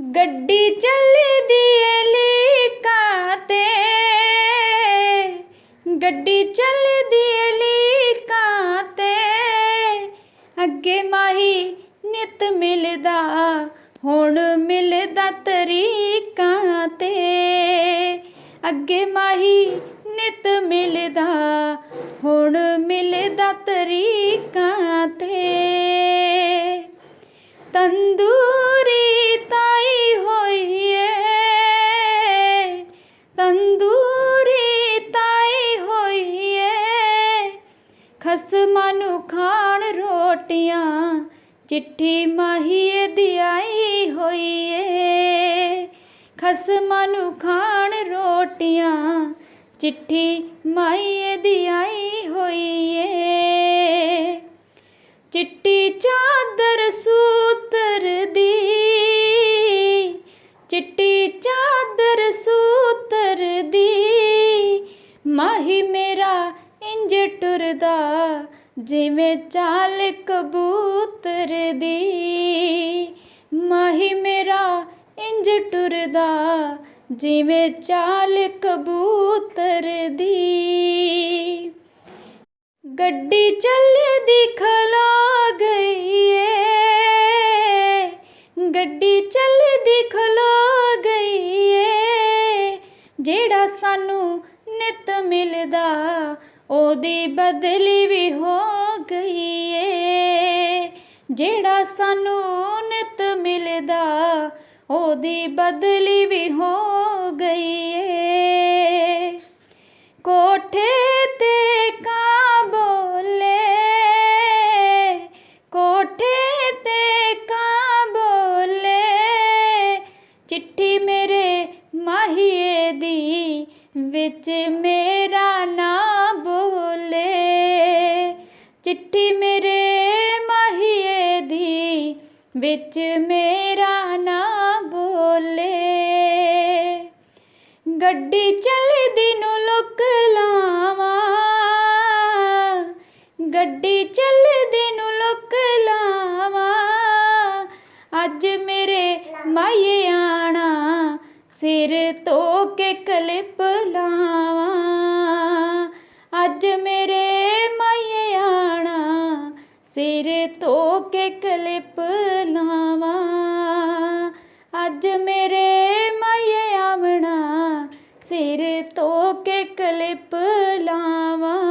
ਗੱਡੀ ਚੱਲਦੀ ਏ ਲੀਕਾਂ ਤੇ। ਗੱਡੀ ਚੱਲਦੀ ਏ ਲੀਕਾਂ ਤੇ। ਅੱਗੇ ਮਾਹੀ ਨਿਤ ਮਿਲਦਾ, ਹੁਣ ਮਿਲਦਾ ਤਰੀਕਾਂ ਤੇ। ਅੱਗੇ ਮਾਹੀ ਨਿਤ ਮਿਲਦਾ, ਹੁਣ ਮਿਲਦਾ ਤਰੀਕਾਂ ਤੇ। ਤੰਦੂ ਖਸਮਾਂ ਨੂੰ ਖਾਣ ਰੋਟੀਆਂ, ਚਿੱਠੀ ਮਾਹੀਏ ਦੀ ਆਈ ਹੋਈ ਏ ਖਸਮਾਂ ਨੂੰ ਖਾਣ ਰੋਟੀਆਂ, ਚਿੱਠੀ ਮਾਹੀਏ ਦੀ ਆਈ ਹੋਈ ਏ ਚਿੱਟੀ ਚਾਦਰ ਸੂਤਰ ਦੀ ਚਿੱਟੀ ਚਾਦਰ ਸੂਤਰ ਦੀ, ਮਾਹੀ ਇੰਜ ਟੁਰਦਾ ਜਿਵੇਂ ਚਾਲ ਕਬੂਤਰ ਦੀ। ਮਾਹੀ ਮੇਰਾ ਇੰਜ ਟੁਰਦਾ, ਜਿਵੇਂ ਚਾਲ ਕਬੂਤਰ ਦੀ। ਗੱਡੀ ਚੱਲਦੀ ਖਲੋ ਗਈ ਏ ਗੱਡੀ ਚੱਲਦੀ ਖਲੋ ਗਈ ਏ ਜਿਹੜਾ ਸਾਨੂੰ ਨਿਤ ਮਿਲਦਾ ਉਹਦੀ ਬਦਲੀ ਵੀ ਹੋ ਗਈ ਏ ਜਿਹੜਾ ਸਾਨੂੰ ਨਿਤ ਮਿਲਦਾ, ਉਹਦੀ ਬਦਲੀ ਵੀ ਹੋ ਗਈ ਏ ਕੋਠੇ ਤੇ ਕਾਂ ਬੋਲੇ, ਕੋਠੇ ਤੇ ਕਾਂ ਬੋਲੇ। ਚਿੱਠੀ ਮੇਰੇ ਮਾਹੀਏ ਦੀ, ਵਿੱਚ ਮੇਰਾ ਨਾਂ ਚਿੱਠੀ ਮੇਰੇ ਮਾਹੀਏ ਦੀ, ਵਿੱਚ ਮੇਰਾ ਨਾਂ ਬੋਲੇ। ਗੱਡੀ ਚੱਲਦੀ ਨੂੰ ਲੁੱਕ ਲਾਵਾਂ। ਗੱਡੀ ਚੱਲਦੀ ਨੂੰ ਲੁੱਕ ਲਾਵਾਂ। ਅੱਜ ਮੇਰੇ ਮਾਏ ਆਣਾ, ਸਿਰ ਧੋ ਕੇ ਕਲਿਪ ਲਾਵਾਂ। ਅੱਜ ਮੇਰੇ ਸਿਰ ਧੋ ਕੇ ਕਲਿਪ ਲਾਵਾਂ। ਅੱਜ ਮੇਰੇ ਮਾਏ ਆਵਣਾ ਸਿਰ ਧੋ ਕੇ ਕਲਿਪ ਲਾਵਾਂ।